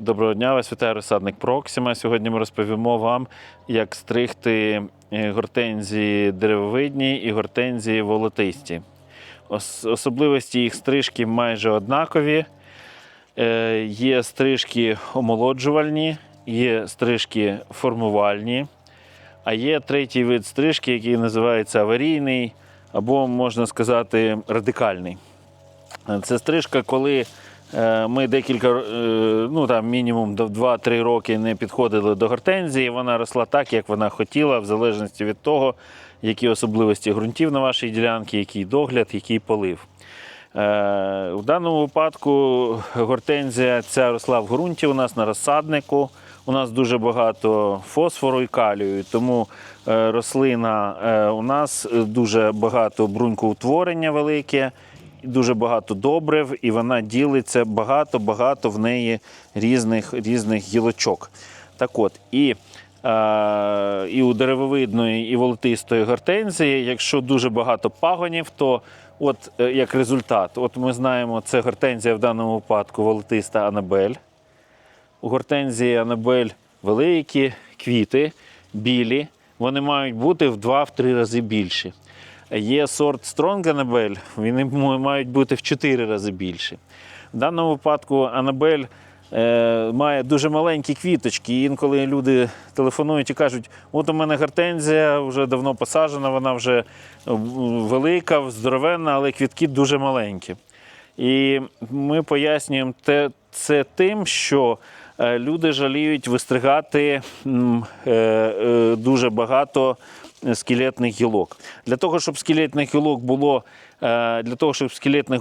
Доброго дня, вас вітає розсадник Проксима. Сьогодні ми розповімо вам, як стригти е, гортензії деревовидні і гортензії волотисті. Особливості їх стрижки майже однакові. Е, Є стрижки омолоджувальні, є стрижки формувальні, а є третій вид стрижки, який називається аварійний або, можна сказати, радикальний. Це стрижка, коли е, ми декілька, е, ну там мінімум до 2-3 роки не підходили до гортензії. Вона росла так, як вона хотіла, в залежності від того, які особливості ґрунтів на вашій ділянці, який догляд, який полив. Е, У даному випадку гортензія ця росла в ґрунті у нас на розсаднику. У нас дуже багато фосфору і калію, тому е, рослина е, у нас е, дуже багато брунькоутворення велике, дуже багато добрив, і вона ділиться багато-багато в неї різних, різних гілочок. Так от, і, е, і у деревовидної, і волотистої гортензії, якщо дуже багато пагонів, то от е, як результат, от ми знаємо, це гортензія в даному випадку волотиста Анабель. У гортензії Анабель великі квіти, білі. Вони мають бути в 2-3 рази більші. Є сорт Strong Анабель, вони мають бути в 4 рази більші. В даному випадку Анабель має дуже маленькі квіточки. І інколи люди телефонують і кажуть: от у мене гортензія вже давно посаджена, вона вже е, велика, здоровенна, але квітки дуже маленькі. І ми пояснюємо це тим, що е, люди жаліють вистригати е, дуже багато скелетних гілок. Для того, щоб скелетних гілок було, е, для того, щоб скелетних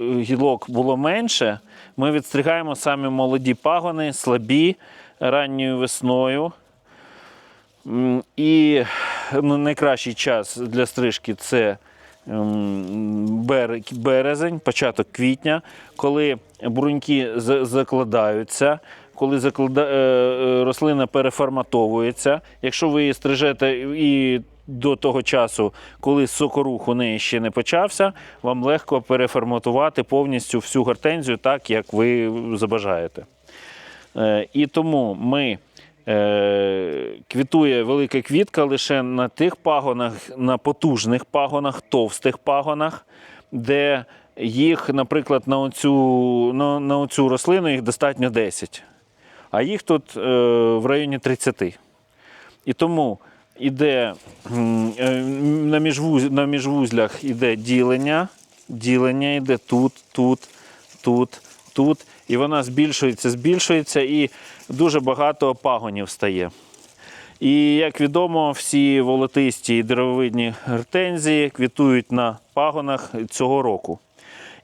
гілок, було менше, ми відстригаємо самі молоді пагони, слабі ранньою весною. І ну, найкращий час для стрижки це березень, початок квітня, коли бруньки закладаються, коли заклада... е, е, рослина переформатовується. Якщо ви її стрижете і до того часу, коли сокорух у неї ще не почався, вам легко переформатувати повністю всю гортензію так, як ви забажаєте. Е, І тому ми квітує велика квітка лише на тих пагонах, на потужних пагонах, товстих пагонах, де їх, наприклад, на оцю, на, на оцю рослину їх достатньо 10, а їх тут е, в районі 30. І тому іде е, на, міжвуз, на міжвузлях іде ділення, ділення йде тут, тут, тут, тут. І вона збільшується, збільшується, і дуже багато пагонів стає. І як відомо, всі волотисті і деревовидні гортензії квітують на пагонах цього року.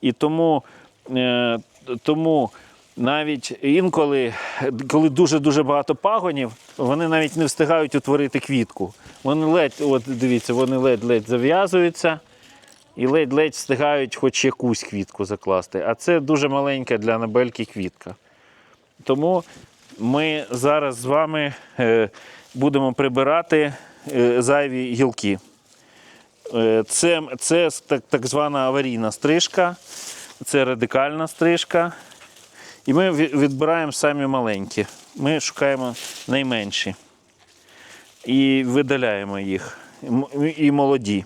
І тому, е, тому навіть інколи, коли дуже-дуже багато пагонів, вони навіть не встигають утворити квітку. Вони ледь, от дивіться, вони ледь-ледь зав'язуються і ледь-ледь встигають хоч якусь квітку закласти. А це дуже маленька для набельки квітка. Тому ми зараз з вами е, будемо прибирати е, зайві гілки. Е, Це, це так, так звана аварійна стрижка, це радикальна стрижка. І ми відбираємо самі маленькі. Ми шукаємо найменші. І видаляємо їх. І молоді.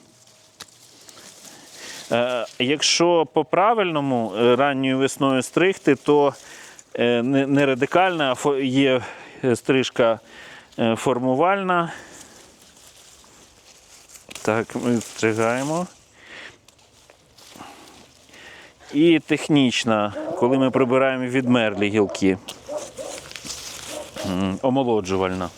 Е, Якщо по-правильному е, ранньою весною стригти, то е, не радикальна, а є стрижка формувальна. Так, ми стригаємо. І технічна, коли ми прибираємо відмерлі гілки. Омолоджувальна.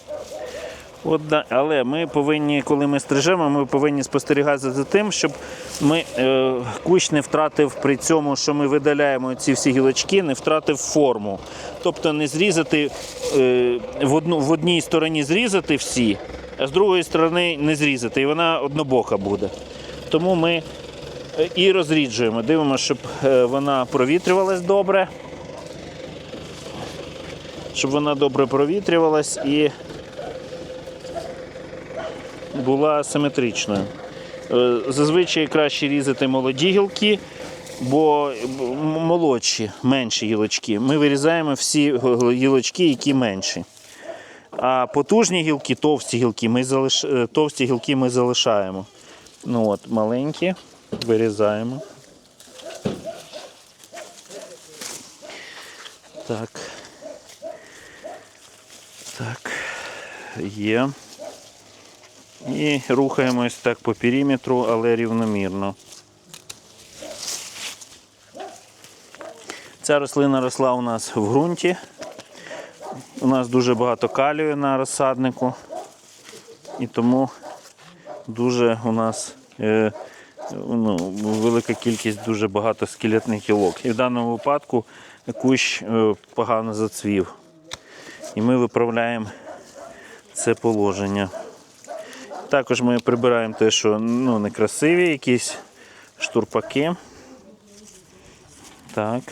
От, але ми повинні, коли ми стрижемо, ми повинні спостерігати за тим, щоб ми, е, кущ не втратив при цьому, що ми видаляємо ці всі гілочки, не втратив форму. Тобто не зрізати е, в, одну, в одній стороні зрізати всі, а з другої сторони не зрізати. І вона однобока буде. Тому ми і розріджуємо. Дивимося, щоб е, вона провітрювалась добре. Щоб вона добре провітрювалась і була симетричною. Е, Зазвичай краще різати молоді гілки, бо молодші, менші гілочки. Ми вирізаємо всі гілочки, які менші. А потужні гілки, товсті гілки, ми залиш... е, товсті гілки ми залишаємо. Ну от, маленькі вирізаємо. Так. Так. Є. І рухаємось так по периметру, але рівномірно. Ця рослина росла у нас в ґрунті. У нас дуже багато калію на розсаднику. І тому дуже у нас е, ну, велика кількість дуже багато скелетних гілок. І в даному випадку кущ е, погано зацвів. І ми виправляємо це положення. Також ми прибираємо те, що ну, некрасиві, якісь штурпаки. Так.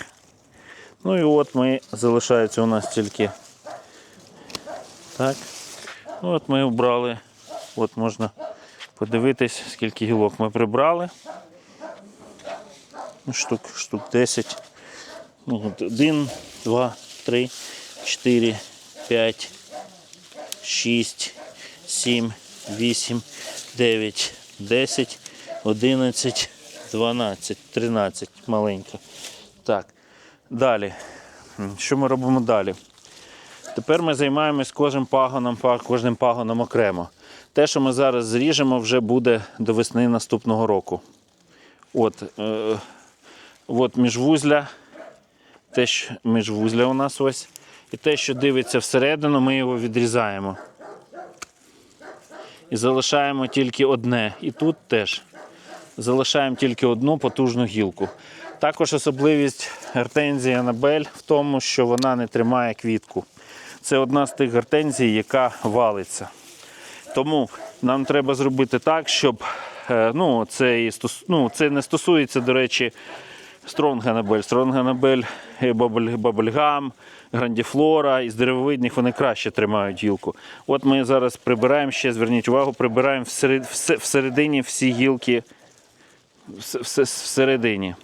Ну і от ми залишається у нас тільки. Так. Ну, от ми обрали. От можна подивитись, скільки гілок ми прибрали. Ну, Штук, штук 10. Ну, от один, два, три, чотири, п'ять, шість, сім, вісім, дев'ять, десять, одинадцять, дванадцять, тринадцять. Маленька. Так. Далі. Що ми робимо далі? Тепер ми займаємось кожним пагоном, кожним пагоном окремо. Те, що ми зараз зріжемо, вже буде до весни наступного року. От, е, от міжвузля, те, що міжвузля у нас ось. І те, що дивиться всередину, ми його відрізаємо. І залишаємо тільки одне. І тут теж залишаємо тільки одну потужну гілку. Також особливість гортензії Анабель в тому, що вона не тримає квітку. Це одна з тих гортензій, яка валиться. Тому нам треба зробити так, щоб е, ну, це, і стос... ну, це не стосується, до речі, Стронганабель. Стронганабель, е, бабель- бабельгам, грандіфлора із деревовидних вони краще тримають гілку. От ми зараз прибираємо ще, зверніть увагу, прибираємо всеред... всередині всі гілки вс- вс- всередині.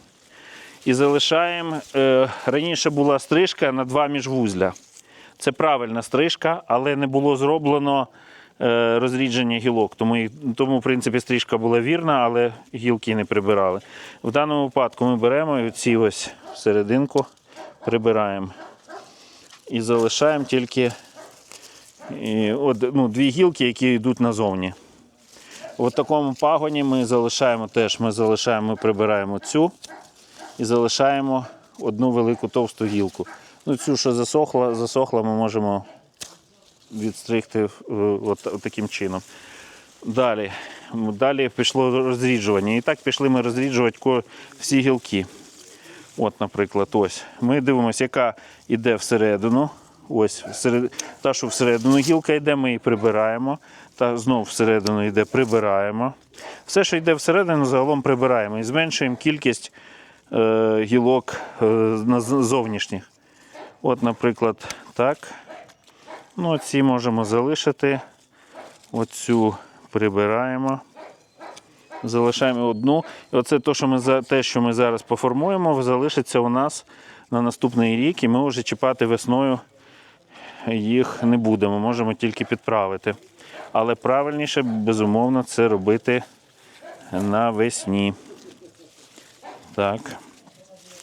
І залишаємо. Е, раніше була стрижка на два міжвузля. Це правильна стрижка, але не було зроблено е, розрідження гілок. Тому, тому, в принципі, стрижка була вірна, але гілки не прибирали. В даному випадку ми беремо ці ось серединку прибираємо. І залишаємо тільки і, от, ну, дві гілки, які йдуть назовні. В такому пагоні ми залишаємо теж, ми залишаємо, ми прибираємо цю і залишаємо одну велику товсту гілку. Ну, цю, що засохла, засохла, ми можемо відстригти е, от, от таким чином. Далі. Далі пішло розріджування. І так пішли ми розріджувати всі гілки. От, наприклад, ось. Ми дивимося, яка йде всередину. Ось, всеред... та, що всередину гілка йде, ми її прибираємо. Та знову всередину йде, прибираємо. Все, що йде всередину, загалом прибираємо. І зменшуємо кількість е, гілок е, на- зовнішніх. От, наприклад, так. Ну, ці можемо залишити. Оцю прибираємо. Залишаємо одну. І оце те, що ми, те, що ми зараз поформуємо, залишиться у нас на наступний рік, і ми вже чіпати весною їх не будемо, можемо тільки підправити. Але правильніше, безумовно, це робити навесні. Так.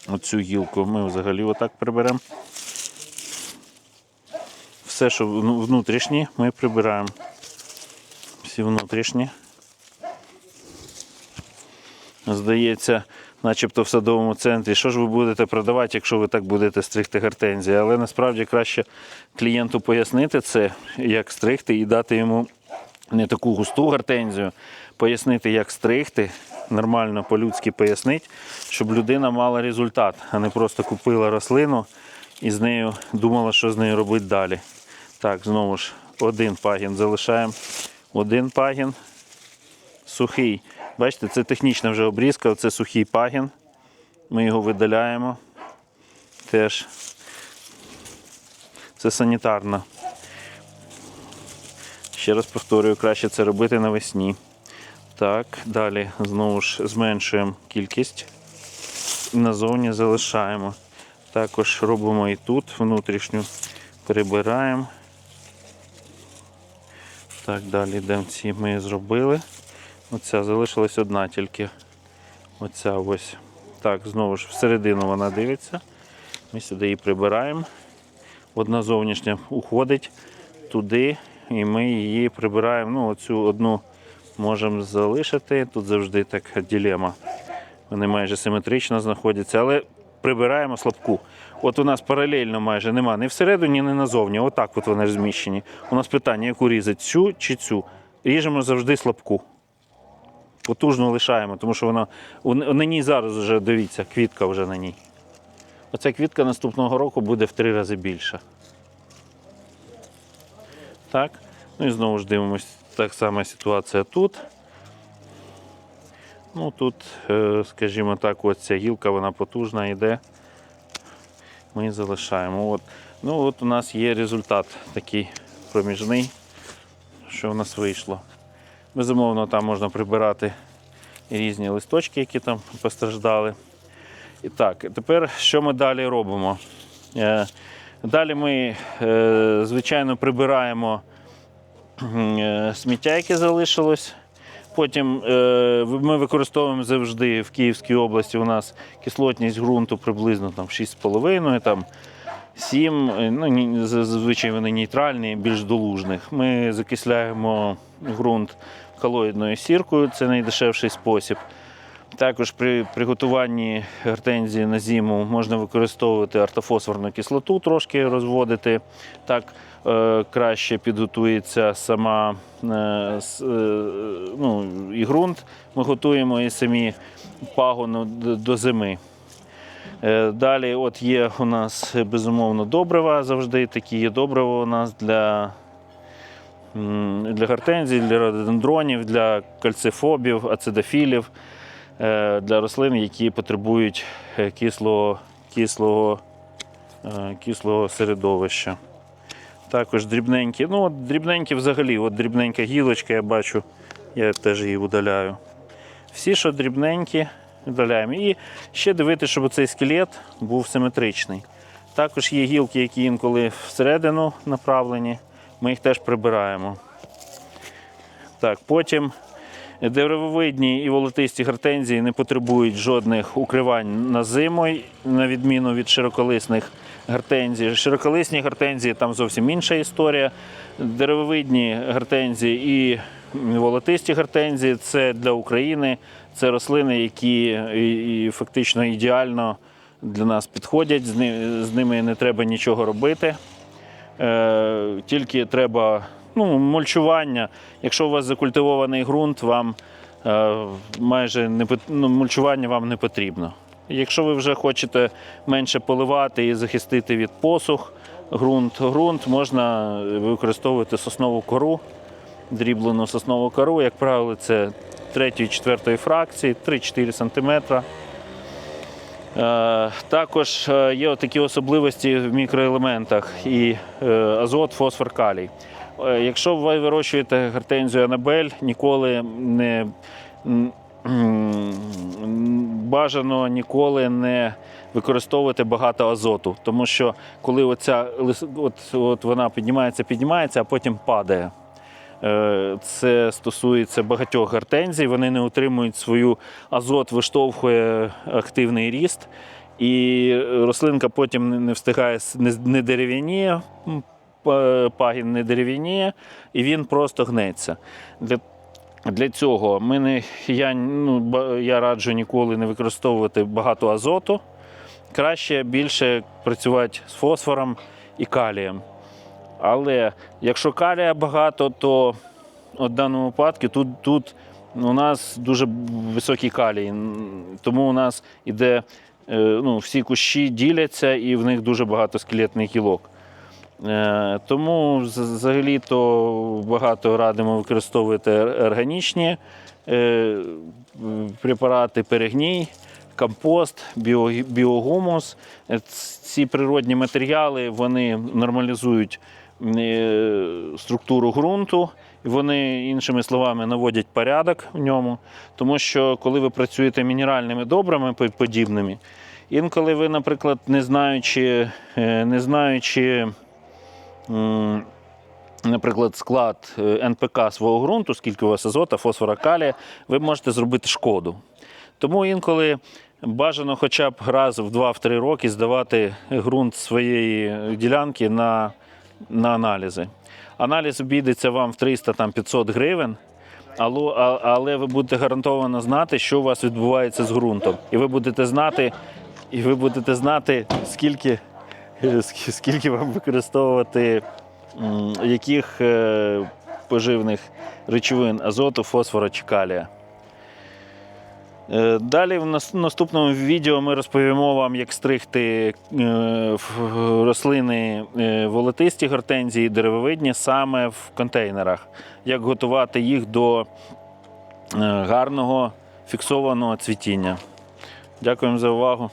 Оцю гілку ми взагалі отак приберемо. Все, що внутрішні, ми прибираємо. Всі внутрішні. Здається, начебто в садовому центрі. Що ж ви будете продавати, якщо ви так будете стригти гортензії? Але насправді краще клієнту пояснити це, як стригти, і дати йому не таку густу гортензію, пояснити, як стригти, нормально по-людськи пояснити, щоб людина мала результат, а не просто купила рослину і з нею думала, що з нею робити далі. Так, знову ж, один пагін залишаємо. Один пагін сухий. Бачите, це технічна вже обрізка, це сухий пагін. Ми його видаляємо. Теж. Це санітарно. Ще раз повторюю, краще це робити навесні. Так, далі знову ж зменшуємо кількість. назовні залишаємо. Також робимо і тут внутрішню прибираємо. Так, далі йдемо ці ми зробили. Оця залишилась одна тільки. Оця ось. Так, знову ж всередину вона дивиться. Ми сюди її прибираємо. Одна зовнішня уходить туди, і ми її прибираємо. Ну, оцю одну можемо залишити. Тут завжди така ділема. Вони майже симетрично знаходяться, але прибираємо слабку. От у нас паралельно майже нема ні всередині, ні назовні. Отак от вони розміщені. У нас питання, яку різати, цю чи цю. Ріжемо завжди слабку. Потужно лишаємо, тому що вона на ній зараз вже дивіться, квітка вже на ній. Оця квітка наступного року буде в три рази більша. Так. Ну і знову ж дивимось, так сама ситуація тут. Ну тут, е, скажімо так, ось ця гілка, вона потужна йде. Ми залишаємо. От. Ну от у нас є результат такий проміжний, що в нас вийшло. Безумовно, там можна прибирати різні листочки, які там постраждали. І так, тепер що ми далі робимо? Е, Далі ми, е, звичайно, прибираємо сміття, яке залишилось. Потім е, ми використовуємо завжди в Київській області. У нас кислотність ґрунту приблизно там 6,5, там 7. е, Ну, зазвичай вони нейтральні, більш долужних. Ми закисляємо ґрунт колоїдною сіркою, це найдешевший спосіб. Також при приготуванні гортензії на зиму можна використовувати ортофосфорну кислоту, трошки розводити. Так краще підготується сама е, е, ну, і ґрунт. Ми готуємо і самі пагону до зими. Е, Далі от є у нас е, безумовно добрива завжди. Такі є добрива у нас для, для гортензій, для рододендронів, для кальцифобів, ацидофілів, е, для рослин, які потребують е, кислого, кислого, е, кислого середовища. Також дрібненькі. Ну, от дрібненькі взагалі, от дрібненька гілочка, я бачу, я теж її удаляю. Всі, що дрібненькі, видаляємо. І ще дивитися, щоб цей скелет був симетричний. Також є гілки, які інколи всередину направлені, ми їх теж прибираємо. Так, потім деревовидні і волотисті гортензії не потребують жодних укривань на зиму, на відміну від широколисних гортензій. Широколисні гортензії там зовсім інша історія. Деревовидні гортензії і волотисті гортензії це для України. Це рослини, які і, і фактично ідеально для нас підходять. З ними не треба нічого робити. Е, тільки треба ну, мульчування. Якщо у вас закультивований ґрунт, вам е, майже не ну, мульчування вам не потрібно. Якщо ви вже хочете менше поливати і захистити від посух ґрунт, ґрунт можна використовувати соснову кору, дріблену соснову кору. Як правило, це 3-4 фракції, 3-4 см. Е, Також е, є такі особливості в мікроелементах і е, азот, фосфор, калій. Е, Якщо ви вирощуєте гортензію Анабель, ніколи не бажано ніколи не використовувати багато азоту, тому що коли оця от, от вона піднімається, піднімається, а потім падає. Е, Це стосується багатьох гортензій. Вони не утримують свою азот, виштовхує активний ріст, і рослинка потім не- встигає не, дерев'яніє, пагін не дерев'яніє, і він просто гнеться. Для цього ми не, я, ну, я раджу ніколи не використовувати багато азоту. Краще більше працювати з фосфором і калієм. Але якщо калія багато, то в даному випадку тут, тут у нас дуже високий калій. Тому у нас іде, е, ну, всі кущі діляться і в них дуже багато скелетних гілок. Е, Тому взагалі-то багато радимо використовувати органічні е, препарати, перегній, компост, біо- біогумус. Е, Ці природні матеріали вони нормалізують структуру ґрунту. Вони, іншими словами, наводять порядок в ньому. Тому що коли ви працюєте мінеральними добрами подібними, інколи ви, наприклад, не знаючи, не знаючи наприклад, склад е, НПК свого ґрунту, скільки у вас азота, фосфора, калія, ви можете зробити шкоду. Тому інколи бажано хоча б раз в 2-3 роки здавати ґрунт своєї ділянки на, на аналізи. Аналіз обійдеться вам в 300-500 гривень. Але, ви будете гарантовано знати, що у вас відбувається з ґрунтом. І ви будете знати, і ви будете знати, скільки, ск- скільки вам використовувати яких е, поживних речовин азоту, фосфора чи калія. Е, Далі в наступному відео ми розповімо вам, як стригти е, рослини волотисті гортензії, деревовидні саме в контейнерах, як готувати їх до гарного фіксованого цвітіння. Дякуємо за увагу.